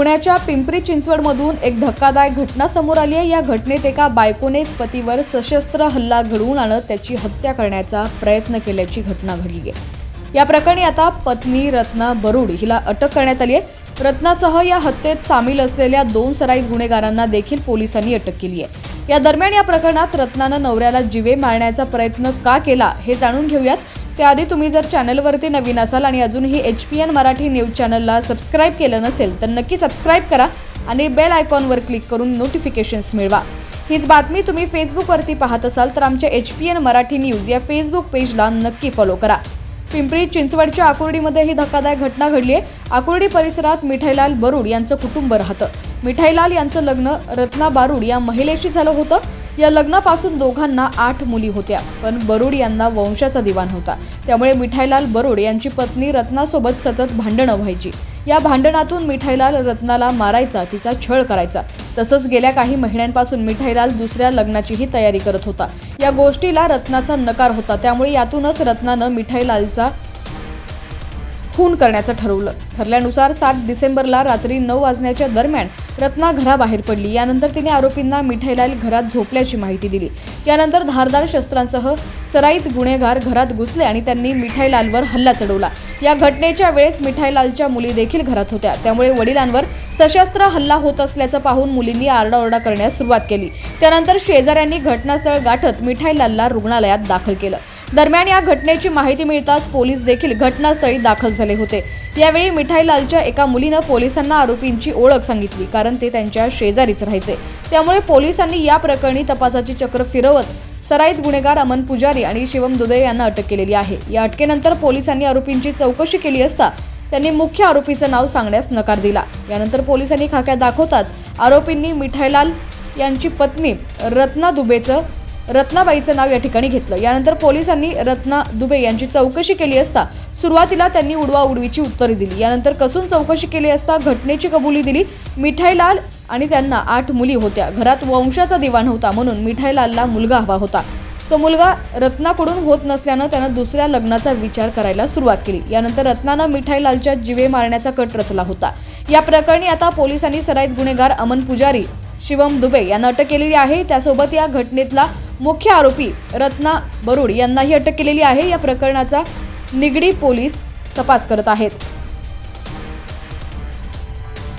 पुण्याच्या पिंपरी चिंचवडमधून एक धक्कादायक घटना समोर आली आहे. या घटनेत एका बायकोनेच पतीवर सशस्त्र हल्ला घडवून आणत त्याची हत्या करण्याचा प्रयत्न केल्याची घटना घडली आहे. या प्रकरणी आता पत्नी रत्ना बरुड हिला अटक करण्यात आली आहे. रत्नासह या हत्येत सामील असलेल्या दोन सराईत गुन्हेगारांना देखील पोलिसांनी अटक केली आहे. या दरम्यान या प्रकरणात रत्नानं नवऱ्याला जिवे मारण्याचा प्रयत्न का केला हे जाणून घेऊयात. त्याआधी तुम्ही जर चॅनलवरती नवीन असाल आणि अजूनही H P N Marathi news चॅनलला सबस्क्राईब केलं नसेल तर नक्की सबस्क्राईब करा आणि बेल आयकॉनवर क्लिक करून नोटिफिकेशन्स मिळवा. हीच बातमी तुम्ही फेसबुकवरती पाहत असाल तर आमच्या H P N Marathi news या फेसबुक पेजला नक्की फॉलो करा. पिंपरी चिंचवडच्या आकुर्डीमध्ये ही धक्कादायक घटना घडली आहे. आकुर्डी परिसरात मिठाईलाल बरुड यांचं कुटुंब राहतं. मिठाईलाल यांचं लग्न रत्ना बारुड या महिलेशी झालं होतं. या लग्नापासून दोघांना आठ मुली होत्या पण बरुड यांना वंशाचा दिवाण होता. त्यामुळे मिठाईलाल बरुड यांची पत्नी रत्नासोबत सतत भांडणं व्हायची. या भांडणातून मिठाईलाल रत्नाला मारायचा तिचा छळ करायचा. तसंच गेल्या काही महिन्यांपासून मिठाईलाल दुसऱ्या लग्नाचीही तयारी करत होता. या गोष्टीला रत्नाचा नकार होता त्यामुळे यातूनच रत्नानं मिठाईलालचा खून करण्याचं ठरवलं. ठरल्यानुसार सात डिसेंबरला रात्री नऊ वाजण्याच्या दरम्यान रत्ना घराबाहेर पडली. यानंतर तिने आरोपींना मिठाईलाल घरात झोपल्याची माहिती दिली. यानंतर धारदार शस्त्रांसह सराईत गुन्हेगार घरात घुसले आणि त्यांनी मिठाईलालवर हल्ला चढवला. या घटनेच्या वेळेस मिठाईलालच्या मुली देखील घरात होत्या. त्यामुळे वडिलांवर सशस्त्र हल्ला होत असल्याचं पाहून मुलींनी आरडाओरडा करण्यास सुरुवात केली. त्यानंतर शेजाऱ्यांनी घटनास्थळ गाठत मिठाईलालला रुग्णालयात दाखल केलं. दरम्यान या घटनेची माहिती मिळताच पोलीस देखील घटनास्थळी दाखल झाले होते. यावेळी मिठाईलालच्या एका मुलीनं पोलिसांना आरोपींची ओळख सांगितली कारण ते त्यांच्या शेजारीच राहायचे. त्यामुळे पोलिसांनी या प्रकरणी तपासाची चक्र फिरवत सराईत गुन्हेगार अमन पुजारी आणि शिवम दुबे यांना अटक केलेली आहे. या अटकेनंतर पोलिसांनी आरोपींची चौकशी केली असता त्यांनी मुख्य आरोपीचं नाव सांगण्यास नकार दिला. यानंतर पोलिसांनी खाक्या दाखवताच आरोपींनी मिठाईलाल यांची पत्नी रत्ना दुबेचं रत्नाबाईचं नाव या ठिकाणी घेतलं. यानंतर पोलिसांनी रत्ना दुबे यांची चौकशी केली असता सुरुवातीला त्यांनी उडवा उडवीची उत्तरे दिली. यानंतर कसून चौकशी केली असता घटनेची कबुली दिली. मिठाईलाल आणि त्यांना आठ मुली होत्या. घरात वंशाचा दिवाण होता म्हणून मिठाईलालला मुलगा हवा होता. तो मुलगा रत्नाकडून होत नसल्यानं त्यानं दुसऱ्या लग्नाचा विचार करायला सुरुवात केली. यानंतर रत्नानं मिठाईलालच्या जिवे मारण्याचा कट रचला होता. या प्रकरणी आता पोलिसांनी सराईत गुन्हेगार अमन पुजारी शिवम दुबे यांना अटक केलेली आहे. त्यासोबत या घटनेतला मुख्य आरोपी रत्ना बरुड यांनाही अटक केलेली आहे. या प्रकरणाचा निगडी पोलीस तपास करत आहेत.